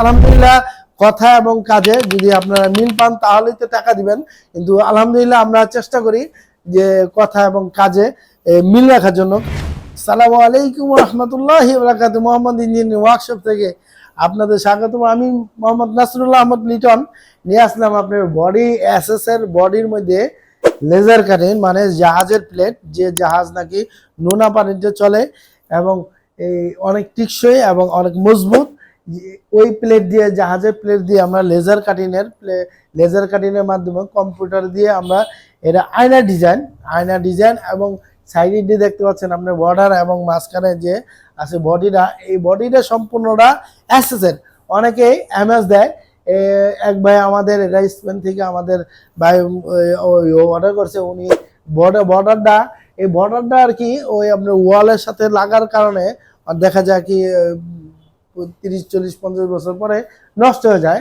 আলহামদুলিল্লাহ, কথা এবং কাজে যদি আপনারা মিল পান তাহলেই তো টাকা দিবেন। কিন্তু আলহামদুলিল্লাহ আমরা চেষ্টা করি যে কথা এবং কাজে মিল রাখার জন্য। সালামু আলাইকুম রহমতুল্লাহ বরাকাত মোহাম্মদ ইঞ্জিনিয়ারিং ওয়ার্কশপ থেকে আপনাদের স্বাগত আমি মোহাম্মদ নাসরুল্লাহ আহমদ লিটন। নিয়ে আসলাম আপনার বডি এর বডির মধ্যে লেজার কাটিং মানে জাহাজের প্লেট, যে জাহাজ নাকি নোনা পানিতে চলে এবং এই অনেক টিকসই এবং অনেক মজবুত। ওই প্লেট দিয়ে, জাহাজের প্লেট দিয়ে আমরা লেজার কাটিংয়ের প্লে লেজার কাটিংয়ের মাধ্যমে কম্পিউটার দিয়ে আমরা এটা আয়না ডিজাইন আয়না ডিজাইন এবং সাইডে দিয়ে দেখতে পাচ্ছেন আপনার বর্ডার এবং মাঝখানে যে আছে বডিটা এই বডিটা সম্পূর্ণটা অ্যাসেসের অনেকেই এমএস দেয়। এক ভাই আমাদের এটা স্পেন থেকে আমাদের ভাই ওই অর্ডার করছে, উনি বর্ডার বর্ডারটা এই বর্ডারটা আর কি ওই আপনার ওয়ালের সাথে লাগার কারণে, দেখা যায় কি তিরিশ, চল্লিশ, পঞ্চাশ বছর পরে নষ্ট হয়ে যায়।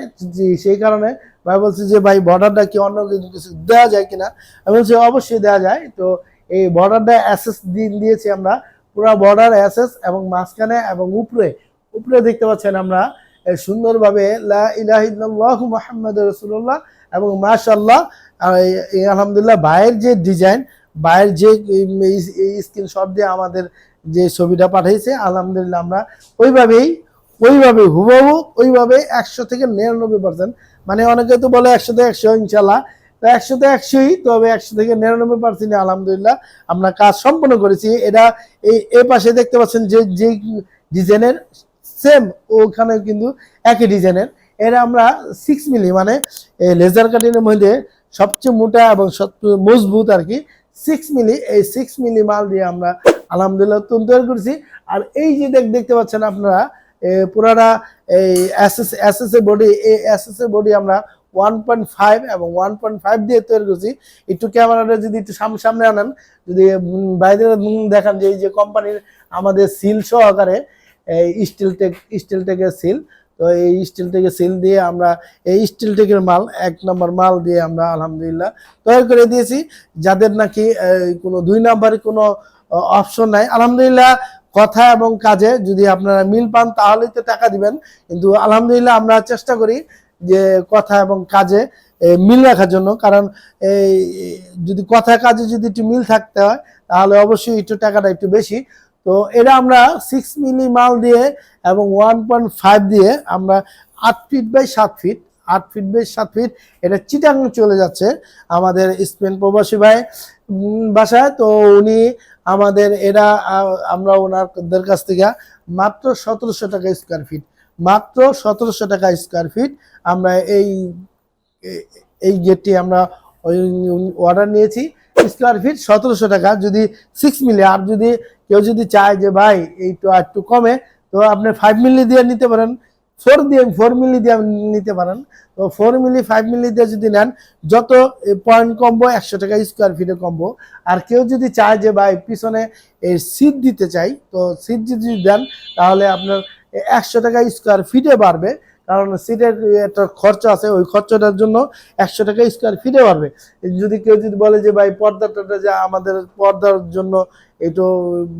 সেই কারণে ভাই বলছে যে, ভাই বর্ডারটা কি অন্য কিছু দেওয়া যায় কিনা? আমি বলছি, অবশ্যই দেওয়া যায়। তো এই বর্ডারটা অ্যাসেস দিন দিয়েছি আমরা। পুরো বর্ডার অ্যাসেস এবং মাঝখানে এবং উপরে। উপরে দেখতে পাচ্ছেন আমরা সুন্দরভাবে মুহাম্মাদ রাসূলুল্লাহ এবং এই আলহামদুলিল্লাহ ভাইয়ের যে ডিজাইন ভাইয়ের যে স্ক্রিনশট দিয়ে আমাদের যে ছবিটা পাঠিয়েছে, আলহামদুলিল্লাহ আমরা ওইভাবেই ওইভাবে হুবহু, ওইভাবে একশো থেকে নিরানব্বই পার্সেন্ট মানে অনেকে তো বলে একশো থেকে একশো, ইনশাল্লাহ। তো একশো থেকে একশোই, তবে একশো থেকে নিরানব্বই পার্সেন্ট আলহামদুলিল্লাহ আমরা কাজ সম্পন্ন করেছি। এটা এই এ পাশে দেখতে পাচ্ছেন যে যে ডিজাইনের সেম ওখানে কিন্তু একই ডিজাইনের। এরা আমরা সিক্স মিলি মানে লেজার কাটিংয়ের মধ্যে সবচেয়ে মোটা এবং সবচেয়ে মজবুত আর কি সিক্স মিলি। এই সিক্স মিলি মাল দিয়ে আমরা আলহামদুলিল্লাহ তৈরি করেছি। আর এই যে দেখ- দেখতে পাচ্ছেন আপনারা পুরাটা এই এসএস এর বডি এই এসএস এর বডি আমরা ওয়ান পয়েন্ট ফাইভ এবং ওয়ান পয়েন্ট ফাইভ দিয়ে তৈরি করছি। একটু ক্যামেরাটা যদি একটু সামনে সামনে আনেন, যদি বাইরে দেখান যে এই যে কোম্পানির আমাদের সিল সহকারে, এই স্টিল টেক স্টিল টেকের সিল তো এই স্টিল টেকের সিল দিয়ে আমরা, এই স্টিল টেকের মাল, এক নম্বর মাল দিয়ে আমরা আলহামদুলিল্লাহ তৈরি করে দিয়েছি। যাদের নাকি কোনো দুই নাম্বারে কোনো অপশন নাই। আলহামদুলিল্লাহ কথা এবং কাজে যদি আপনারা মিল পান, তাহলেই তো টাকা দিবেন। কিন্তু আলহামদুলিল্লাহ আমরা চেষ্টা করি যে কথা এবং কাজে মিল রাখার জন্য। কারণ এই যদি কথা কাজে যদি একটু মিল থাকতে হয়, তাহলে অবশ্যই একটু টাকাটা একটু বেশি। তো এটা আমরা সিক্স মিলি মাল দিয়ে এবং ওয়ান পয়েন্ট ফাইভ দিয়ে আমরা আট ফিট বাই সাত ফিট আট ফিট বাই সাত ফিট এটা চিটাং চলে যাচ্ছে আমাদের স্পেন প্রবাসী ভাই বাসায়। তো উনি আমাদের এরা আমরা ওনাদের কাছ থেকে মাত্র সতেরোশো টাকা স্কোয়ার ফিট মাত্র সতেরোশো টাকা স্কোয়ার ফিট আমরা এই এই গেটটি আমরা অর্ডার নিয়েছি। স্কোয়ার ফিট সতেরোশো টাকা, যদি সিক্স মিলি আর যদি কেউ যদি চায় যে ভাই আর একটু কমে, তো আপনি ফাইভ মিলি দিয়ে নিতে পারেন। ফোর দিয়ে ফোর মিলি দিয়ে নিতে পারেন। তো ফোর মিলি ফাইভ মিলি দিয়ে যদি নেন, যত পয়েন্ট কমবো একশো টাকা স্কোয়ার ফিটে কমবো আর কেউ যদি চায় যে, ভাই, পিছনে সিট দিতে চাই, তো সিট যদি দেন, তাহলে আপনার একশো টাকা স্কোয়ার ফিটে বাড়বে। কারণ সিটের একটা খরচ আছে, ওই খরচটার জন্য একশো টাকা স্কোয়ার ফিটে বাড়বে। যদি কেউ যদি বলে যে, ভাই পর্দাটা যা আমাদের পর্দার জন্য একটু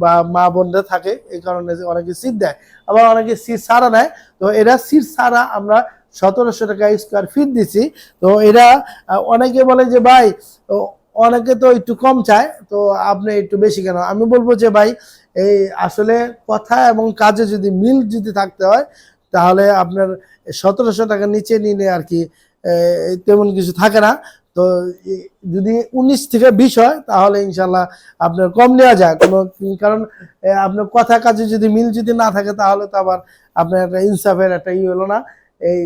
বা মা বোনরা থাকে, এই কারণে অনেকে সিট দেয়, আবার অনেকে সিট ছাড়া নেয়, তো এরা সিট ছাড়া আমরা সতেরোশো টাকা স্কোয়ার ফিট দিচ্ছি তো এরা, অনেকে বলে যে, ভাই অনেকে তো একটু কম চায়, তো আপনি একটু বেশি কেন? আমি বলব যে, ভাই, এই আসলে কথা এবং কাজে যদি মিল যদি থাকতে হয় তাহলে আপনার সতেরোশো টাকা নিচে নিলে আর কি তেমন কিছু থাকে না। তো যদি উনিশ থেকে বিশ হয়, তাহলে ইনশাল্লাহ আপনার কম নেওয়া যায়। কোনো কারণ আপনার কথা কাজে যদি মিল যদি না থাকে, তাহলে তো আবার আপনার একটা ইনসাফের একটা ই হলো না। এই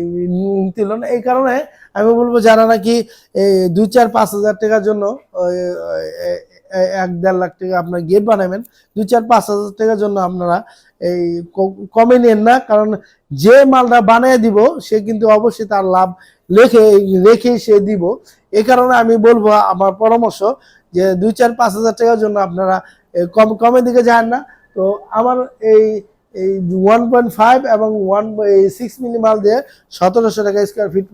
হলো না, এই কারণে আমি বলব যারা নাকি এই দুই চার পাঁচ হাজার টাকার জন্য এ- এ- এক দেড় লাখ টাকা আপনার গেট বানাবেন, দুই চার পাঁচ হাজার টাকার জন্য আপনারা এই কমে নেন না, কারণ যে মালটা বানিয়ে দিব, সে কিন্তু অবশ্যই তার লাভ লেখে রেখে সে দিব। এই কারণে আমি বলব আমার পরামর্শ যে দুই চার পাঁচ হাজার টাকার জন্য আপনারা কম কমের দিকে যান না। তো আমার এই এই ওয়ান পয়েন্ট ফাইভ এবং ওয়ান সিক্স মিলি মাল দিয়ে সতেরোশো টাকা স্কোয়ার ফিট